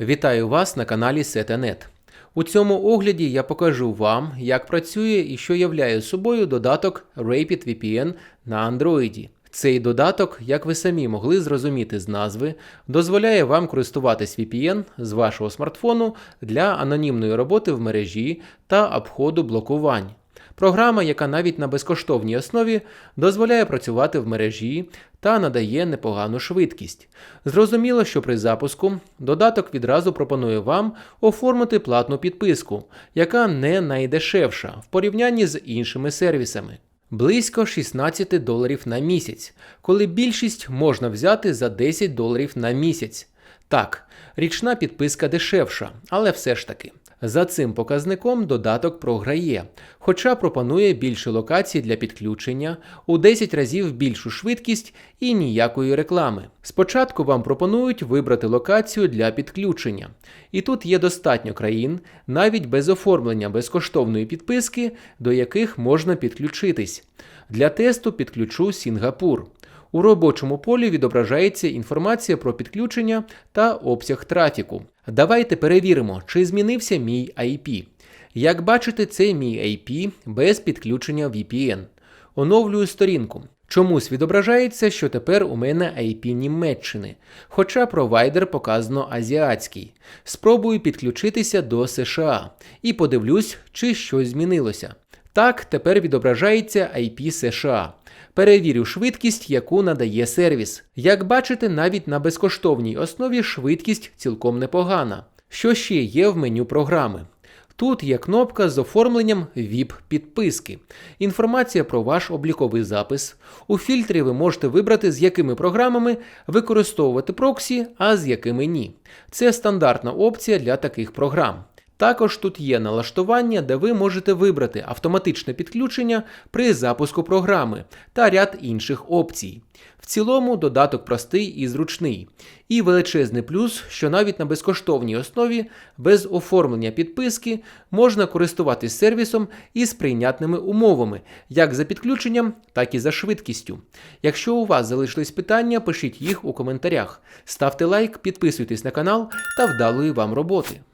Вітаю вас на каналі Сетенет. У цьому огляді я покажу вам, як працює і що являє собою додаток Rapid VPN на Android. Цей додаток, як ви самі могли зрозуміти з назви, дозволяє вам користуватись VPN з вашого смартфону для анонімної роботи в мережі та обходу блокувань. Програма, яка навіть на безкоштовній основі дозволяє працювати в мережі та надає непогану швидкість. Зрозуміло, що при запуску додаток відразу пропонує вам оформити платну підписку, яка не найдешевша в порівнянні з іншими сервісами. Близько 16 доларів на місяць, коли більшість можна взяти за 10 доларів на місяць. Так, річна підписка дешевша, але все ж таки. За цим показником додаток програє, хоча пропонує більше локацій для підключення, у 10 разів більшу швидкість і ніякої реклами. Спочатку вам пропонують вибрати локацію для підключення. І тут є достатньо країн, навіть без оформлення безкоштовної підписки, до яких можна підключитись. Для тесту підключу Сінгапур. У робочому полі відображається інформація про підключення та обсяг трафіку. Давайте перевіримо, чи змінився мій IP. Як бачите, це мій IP без підключення VPN. Оновлюю сторінку. Чомусь відображається, що тепер у мене IP Німеччини, хоча провайдер показано азіатський. Спробую підключитися до США і подивлюсь, чи щось змінилося. Так, тепер відображається IP США. Перевірю швидкість, яку надає сервіс. Як бачите, навіть на безкоштовній основі швидкість цілком непогана. Що ще є в меню програми? Тут є кнопка з оформленням VIP підписки. Інформація про ваш обліковий запис. У фільтрі ви можете вибрати, з якими програмами використовувати проксі, а з якими ні. Це стандартна опція для таких програм. Також тут є налаштування, де ви можете вибрати автоматичне підключення при запуску програми та ряд інших опцій. В цілому додаток простий і зручний. І величезний плюс, що навіть на безкоштовній основі без оформлення підписки можна користуватись сервісом із прийнятними умовами, як за підключенням, так і за швидкістю. Якщо у вас залишились питання, пишіть їх у коментарях. Ставте лайк, підписуйтесь на канал та вдалої вам роботи.